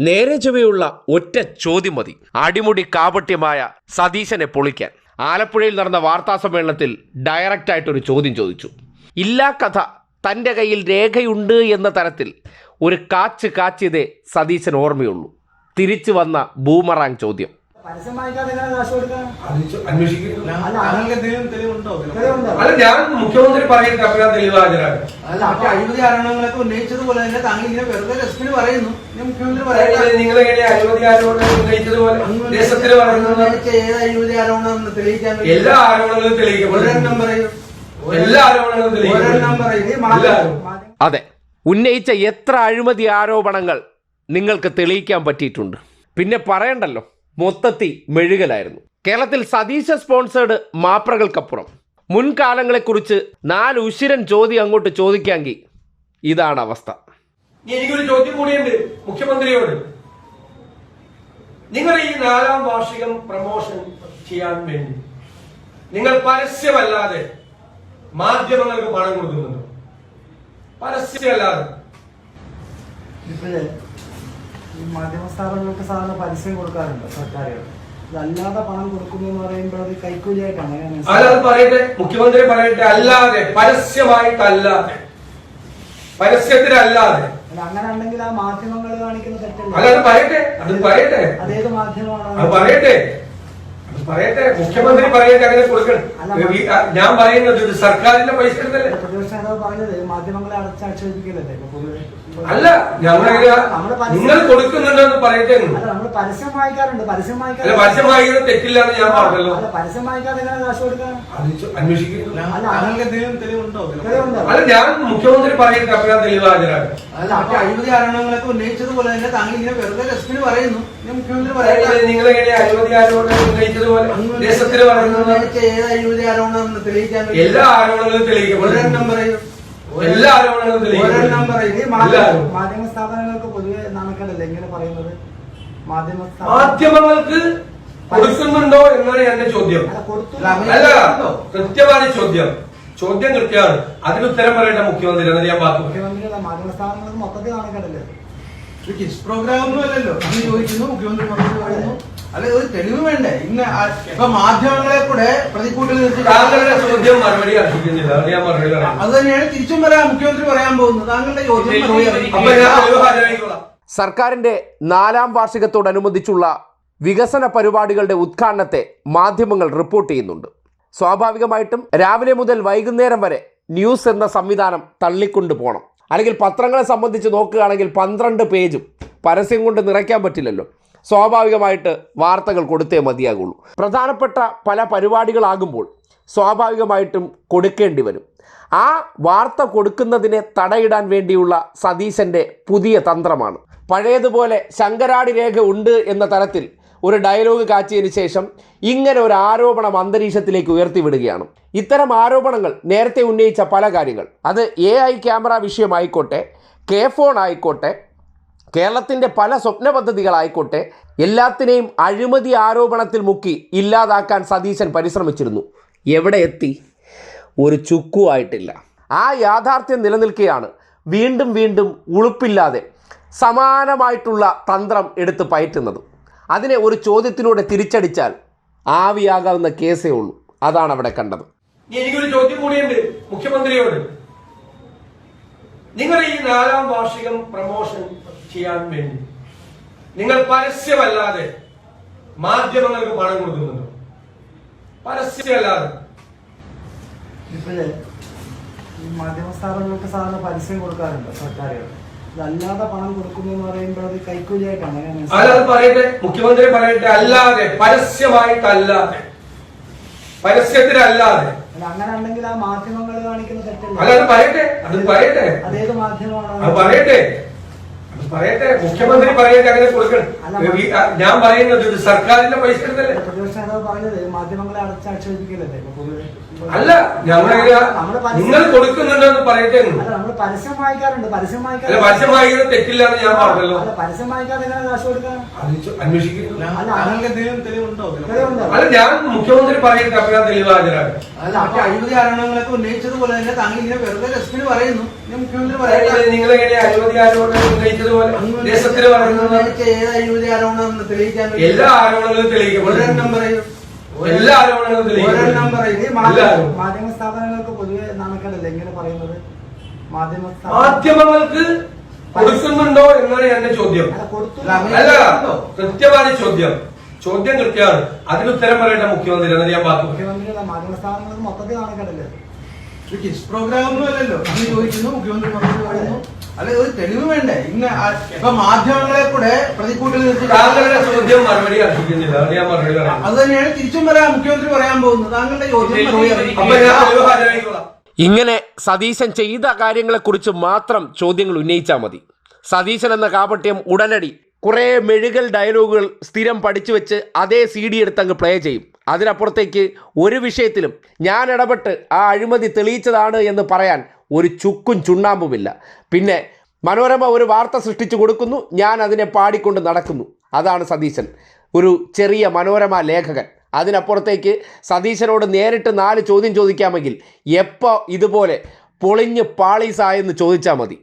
നേരെ ചുവയുള്ള ഒറ്റ ചോദ്യം മതി. അടിമുടി കാപട്യമായ സതീശനെ പൊളിക്കാൻ. ആലപ്പുഴയിൽ നടന്ന വാർത്താ സമ്മേളനത്തിൽ ഡയറക്റ്റായിട്ടൊരു ചോദ്യം ചോദിച്ചു. ഇല്ലാ കഥ തന്റെ കയ്യിൽ രേഖയുണ്ട് എന്ന തരത്തിൽ ഒരു കാച്ച് കാച്ചിയതേ സതീശൻ ഓർമ്മയുള്ളൂ. തിരിച്ചു വന്ന ബൂമറാങ് ചോദ്യം. അല്ല ഞാൻ മുഖ്യമന്ത്രി പറയുന്നത് അപ്പോൾ ഞാൻ തെളിവ് അല്ല അഴിമതി ആരോപണങ്ങളൊക്കെ ഉന്നയിച്ചതുപോലെ തന്നെ താങ്കൾ ഇങ്ങനെ വെറുതെ രസത്തിന് പറയുന്നു. മുഖ്യമന്ത്രി നിങ്ങൾ എങ്ങനെ അഴിമതി ആരോപണം ഉന്നയിച്ചതുപോലെ അങ്ങ് ദേശത്തിന് പറയുന്നത് ഉന്നയിച്ച ഏത് അഴിമതി ആരോപണം തെളിയിക്കാൻ എല്ലാ ആരോപണങ്ങളും തെളിയിക്കും ഒരെണ്ണം പറയൂ. എല്ലാ ആരോപണങ്ങളും ഒരെണ്ണം പറയൂ. മാധ്യമ- അതെ ഉന്നയിച്ച എത്ര അഴിമതി ആരോപണങ്ങൾ നിങ്ങൾക്ക് തെളിയിക്കാൻ പറ്റിയിട്ടുണ്ട്? പിന്നെ പറയണ്ടല്ലോ. മൊത്തത്തിൽ മെഴുകലായിരുന്നു. കേരളത്തിൽ സതീശ സ്പോൺസേഡ് മാപ്രകൾക്കപ്പുറം. മുൻകാലങ്ങളെക്കുറിച്ച് നാല് ഉശിരൻ ചോദ്യം അങ്ങോട്ട് ചോദിക്കാമെങ്കിൽ ഇതാണ് അവസ്ഥ. എനിക്കൊരു ചോദ്യം കൂടിയുണ്ട് മുഖ്യമന്ത്രിയോട്. നിങ്ങൾ ഈ നാലാം വാർഷികം പ്രമോഷൻ ചെയ്യാൻ വേണ്ടി നിങ്ങൾ പരസ്യമല്ലാതെ മാധ്യമങ്ങൾക്ക് പണം കൊടുക്കുന്നുണ്ടോ? പരസ്യമല്ലാതെ. ഈ മാധ്യമ സ്ഥാപനങ്ങൾക്ക് സാധാരണ പരസ്യം കൊടുക്കാറുണ്ട് സർക്കാരുകൾ. അല്ലാതെ പണം കൊടുക്കുന്നു എന്ന് പറയുമ്പോൾ അത് കൈക്കൂലിയായിട്ടാണ്. മനസ്സിലാക്കുന്നത്. പറയട്ടെ. മുഖ്യമന്ത്രി പറയട്ടെ അല്ലാതെ പരസ്യമായിട്ടല്ലാതെ. പരസ്യത്തിലല്ലാതെ അല്ല അങ്ങനെ ഉണ്ടെങ്കിൽ ആ മാധ്യമങ്ങൾ കാണിക്കുന്ന തെറ്റല്ല? അത് പറയട്ടെ അത് പറയട്ടെ. അതേത് മാധ്യമമാണ്? അത് പറയട്ടെ. മുഖ്യമന്ത്രി പറയട്ടെ അങ്ങനെ കൊടുക്കണം. ഞാൻ പറയുന്നത് ഇത് സർക്കാരിന്റെ പൈസ എടുത്തല്ലേ? പ്രതിപക്ഷ നേതാവ് പറഞ്ഞത് മാധ്യമങ്ങളെ അടച്ചാക്ഷേപിക്കലല്ലേ അല്ല ഞങ്ങൾ നിങ്ങൾ കൊടുക്കുന്നുണ്ടെന്ന് പറയട്ടെ നമ്മൾ പരസ്യം വായിക്കാറുണ്ട്. പരസ്യം അല്ല പരസ്യം വായിക്കുന്നത് തെറ്റില്ലാന്ന് ഞാൻ പറഞ്ഞല്ലോ. അല്ല പരസ്യം വായിക്കാതെ അന്വേഷിക്കുന്നു. അല്ല, ഞാൻ മുഖ്യമന്ത്രി പറയട്ടെ അപ്പൊ ഞാൻ തെളിവ് ഹാജരാണ് അല്ല മറ്റു അഴിമതി ആരോപണങ്ങളൊക്കെ ഉന്നയിച്ചതുപോലെ തന്നെ താങ്കൾ ഇങ്ങനെ വെറുതെ രസത്തിന് പറയുന്നു. മുഖ്യമന്ത്രി പറയട്ടെ. നിങ്ങൾ എങ്ങനെ അഴിമതി ആരോപണം ഉന്നയിച്ചതുപോലെ പറയുന്നത്? എല്ലാ ആരോപണങ്ങളും തെളിയിക്കപ്പെടും. ആരോപണങ്ങളും മാധ്യമ- സ്ഥാപനങ്ങൾക്ക് പൊതുവെ നാണക്കേടല്ലേ ഇങ്ങനെ പറയുന്നത്? മാധ്യമ മാധ്യമങ്ങൾക്ക് കൊടുക്കുന്നുണ്ടോ എന്നാണ് എന്റെ ചോദ്യം. അല്ല, കൃത്യമായ ചോദ്യം. ചോദ്യം കൃത്യമാണ്. അതിന് ഉത്തരം പറയേണ്ട മുഖ്യമന്ത്രി എന്നത് ഞാൻ ബാക്കി പറയാം. മുഖ്യമന്ത്രി മാധ്യമ സ്ഥാപനങ്ങൾക്ക് മൊത്തത്തിൽ നാണക്കേടല്ലേ? ഇത് കിസ് പ്രോഗ്രാം ഒന്നും അല്ലല്ലോ ചോദിക്കുന്നു മുഖ്യമന്ത്രി മറുപടി പറയുന്നു. അല്ല ഒരു തെളിവ് വേണ്ടേ? ഇന്ന് ആ- ഇപ്പൊ മാധ്യമങ്ങളെ കൂടെ പ്രതിക്കൂട്ടിൽ നിർത്തി താങ്കളുടെ ചോദ്യം മറുപടി അർഹിക്കുന്നില്ല. അത് ഞാൻ മറുപടി പറയാം അത് തന്നെയാണ് തിരിച്ചും പറയാൻ മുഖ്യമന്ത്രി പറയാൻ പോകുന്നത്. താങ്കളുടെ ചോദ്യം സർക്കാരിന്റെ നാലാം വാർഷികത്തോടനുബന്ധിച്ചുള്ള വികസന പരിപാടികളുടെ ഉദ്ഘാടനത്തെ മാധ്യമങ്ങൾ റിപ്പോർട്ട് ചെയ്യുന്നുണ്ട്. സ്വാഭാവികമായിട്ടും രാവിലെ മുതൽ വൈകുന്നേരം വരെ ന്യൂസ് എന്ന സംവിധാനം തള്ളിക്കൊണ്ടു പോകണം അല്ലെങ്കിൽ പത്രങ്ങളെ സംബന്ധിച്ച് നോക്കുകയാണെങ്കിൽ പന്ത്രണ്ട് പേജും പരസ്യം കൊണ്ട് നിറയ്ക്കാൻ പറ്റില്ലല്ലോ. സ്വാഭാവികമായിട്ട് വാർത്തകൾ കൊടുത്തേ മതിയാകുള്ളൂ. പ്രധാനപ്പെട്ട പല പരിപാടികളാകുമ്പോൾ സ്വാഭാവികമായിട്ടും കൊടുക്കേണ്ടി വരും. ആ വാർത്ത കൊടുക്കുന്നതിനെ തടയിടാൻ വേണ്ടിയുള്ള സതീശന്റെ പുതിയ തന്ത്രമാണ്. പഴയതുപോലെ ശങ്കരാടി രേഖ ഉണ്ട് എന്ന തരത്തിൽ ഒരു ഡയലോഗ് കാച്ചിയതിന് ശേഷം ഇങ്ങനെ ഒരു ആരോപണം അന്തരീക്ഷത്തിലേക്ക് ഉയർത്തിവിടുകയാണ്. ഇത്തരം ആരോപണങ്ങൾ നേരത്തെ ഉന്നയിച്ച പല കാര്യങ്ങൾ. അത് എ ഐ ക്യാമറ വിഷയമായിക്കോട്ടെ കെ ഫോൺ ആയിക്കോട്ടെ കേരളത്തിന്റെ പല സ്വപ്ന പദ്ധതികളായിക്കോട്ടെ എല്ലാത്തിനെയും അഴിമതി ആരോപണത്തിൽ മുക്കി ഇല്ലാതാക്കാൻ സതീശൻ പരിശ്രമിച്ചിരുന്നു. എവിടെ എത്തി? ഒരു ചുക്കുവായിട്ടില്ല ആ യാഥാർത്ഥ്യം നിലനിൽക്കുകയാണ് വീണ്ടും വീണ്ടും ഉളുപ്പില്ലാതെ സമാനമായിട്ടുള്ള തന്ത്രം എടുത്ത് പയറ്റുന്നത്. അതിനെ ഒരു ചോദ്യത്തിലൂടെ തിരിച്ചടിച്ചാൽ ആവിയാകാവുന്ന കേസേ ഉള്ളൂ. അതാണ് അവിടെ കണ്ടത്. എനിക്കൊരു ചോദ്യം കൂടിയുണ്ട് മുഖ്യമന്ത്രിയോട്. നിങ്ങളുടെ ഈ നാലാം വാർഷികം പ്രമോഷൻ ചെയ്യാൻ വേണ്ടി. നിങ്ങൾ പരസ്യമല്ലാതെ മാധ്യമങ്ങൾക്ക് പണം കൊടുക്കുന്നുണ്ടോ? പരസ്യമല്ലാതെ. ഇപ്പോഴേ ഈ മാധ്യമ സ്ഥാപനങ്ങൾക്ക് സാധാരണ പരസ്യം കൊടുക്കാറുണ്ട് സർക്കാരുകൾ. അല്ലാതെ പണം കൊടുക്കുന്നു എന്ന് പറയുമ്പോൾ അത് കൈക്കൂലിയായിട്ടാണ്. അല്ലാതെ. പറയട്ടെ. മുഖ്യമന്ത്രി പറയട്ടെ അല്ലാതെ പരസ്യമായിട്ടല്ലാതെ. പരസ്യത്തിലല്ലാതെ. അങ്ങനെ ഉണ്ടെങ്കിൽ ആ മാധ്യമങ്ങൾ കാണിക്കുന്ന തെറ്റല്ല? അല്ലാതെ പറയട്ടെ അത് പറയട്ടെ. അതേത് അത് മാധ്യമമാണ് പറയട്ടെ. പറയട്ടെ മുഖ്യമന്ത്രി പറയട്ടെ അങ്ങനെ കൊടുക്കണം. ഞാൻ പറയുന്നത് ഇത് സർക്കാരിന്റെ പൈസ എടുത്തല്ലേ പ്രതിപക്ഷ നേതാവ് പറഞ്ഞത് മാധ്യമങ്ങളെ അടച്ചാക്ഷേപിക്കലല്ലേ അല്ല ഞങ്ങളെ നിങ്ങൾ കൊടുക്കുന്നുണ്ടെന്ന് പറയട്ടെ നമ്മൾ പരസ്യം വായിക്കാറുണ്ട് പരസ്യം വായിക്കാറ് വായിക്കാറുണ്ട് പരസ്യം വായിക്കുന്നത് തെറ്റില്ല എന്ന് ഞാൻ പറഞ്ഞല്ലോ. അല്ല പരസ്യം വായിക്കാതെ എങ്ങനെ കാശ് കൊടുക്കാൻ അന്വേഷിക്കുന്നു? അല്ല ഞാൻ മുഖ്യമന്ത്രി പറയട്ടെ അപ്പൊ ഞാൻ തെളിവ് ഹാജരാണ് അല്ല മറ്റു അഴിമതി ആരോപണങ്ങളൊക്കെ ഉന്നയിച്ചതുപോലെ തന്നെ താങ്കൾ ഇങ്ങനെ വെറുതെ രസത്തിന് പറയുന്നു. മുഖ്യമന്ത്രി പറയട്ടെ. നിങ്ങൾ എങ്ങനെ അഴിമതി ആരോപണം ഉന്നയിച്ചതുപോലെ പറയുന്നത് അഴിമതി ആരോപണം എല്ലാ ആരോപണങ്ങളും തെളിയിക്കപ്പെടും. എല്ലാ ആരോപണങ്ങളും തെളിയിക്കപ്പെടും. മാധ്യമ സ്ഥാപനങ്ങൾക്ക് പൊതുവെ നാണക്കേടല്ലേ എങ്ങനെ പറയുന്നത്? മാധ്യമങ്ങൾക്ക് കൊടുക്കുന്നുണ്ടോ എന്നാണ് എന്റെ ചോദ്യം. അല്ല കൃത്യമായ ചോദ്യം. ചോദ്യം കൃത്യമാണ്. അതിന് ഉത്തരം പറയേണ്ട മുഖ്യമന്ത്രി എന്നിട്ട് ഞാൻ പറഞ്ഞു പറയാം. മുഖ്യമന്ത്രിയുടെ മാധ്യമ സ്ഥാപനങ്ങൾക്ക് മൊത്തത്തിൽ നാണക്കേടല്ലേ? ഇത് കിസ് പ്രോഗ്രാം ഒന്നും അല്ലല്ലോ അന്ന് ചോദിക്കുന്നു മുഖ്യമന്ത്രി മറുപടി പറയുന്നു. അല്ലെ ഒരു തെളിവ് വേണ്ടേ? ഇന്ന് ഇപ്പൊ മാധ്യമങ്ങളെ കൂടെ പ്രതിക്കൂട്ടിൽ നിർത്തി താങ്കളുടെ ചോദ്യം മറുപടി അർഹിക്കുന്നില്ല. അത് ഞാൻ മറുപടി പറയാം അത് തന്നെയാണ് തിരിച്ചും പറയാൻ മുഖ്യമന്ത്രി പറയാൻ പോകുന്നത്. താങ്കളുടെ ചോദ്യം മറുപടി ഇങ്ങനെ സതീശൻ ചെയ്ത കാര്യങ്ങളെക്കുറിച്ച് മാത്രം ചോദ്യങ്ങൾ ഉന്നയിച്ചാൽ മതി. സതീശൻ എന്ന കാപട്യം ഉടനടി കുറേ മെഴുകൽ ഡയലോഗുകൾ സ്ഥിരം പഠിച്ചു വെച്ച് അതേ സി ഡി എടുത്ത് അങ്ങ് പ്ലേ ചെയ്യും. അതിനപ്പുറത്തേക്ക് ഒരു വിഷയത്തിലും ഞാൻ ഇടപെട്ട് ആ അഴിമതി തെളിയിച്ചതാണ് എന്ന് പറയാൻ ഒരു ചുക്കും ചുണ്ണാമ്പുമില്ല. പിന്നെ മനോരമ ഒരു വാർത്ത സൃഷ്ടിച്ചു കൊടുക്കുന്നു ഞാൻ അതിനെ പാടിക്കൊണ്ട് നടക്കുന്നു. അതാണ് സതീശൻ. ഒരു ചെറിയ മനോരമ ലേഖകൻ. അതിനപ്പുറത്തേക്ക് സതീശനോട് നേരിട്ട് നാല് ചോദ്യം ചോദിക്കാമെങ്കിൽ എപ്പോൾ ഇതുപോലെ പൊളിഞ്ഞ് പാളീസായെന്ന് ചോദിച്ചാൽ മതി.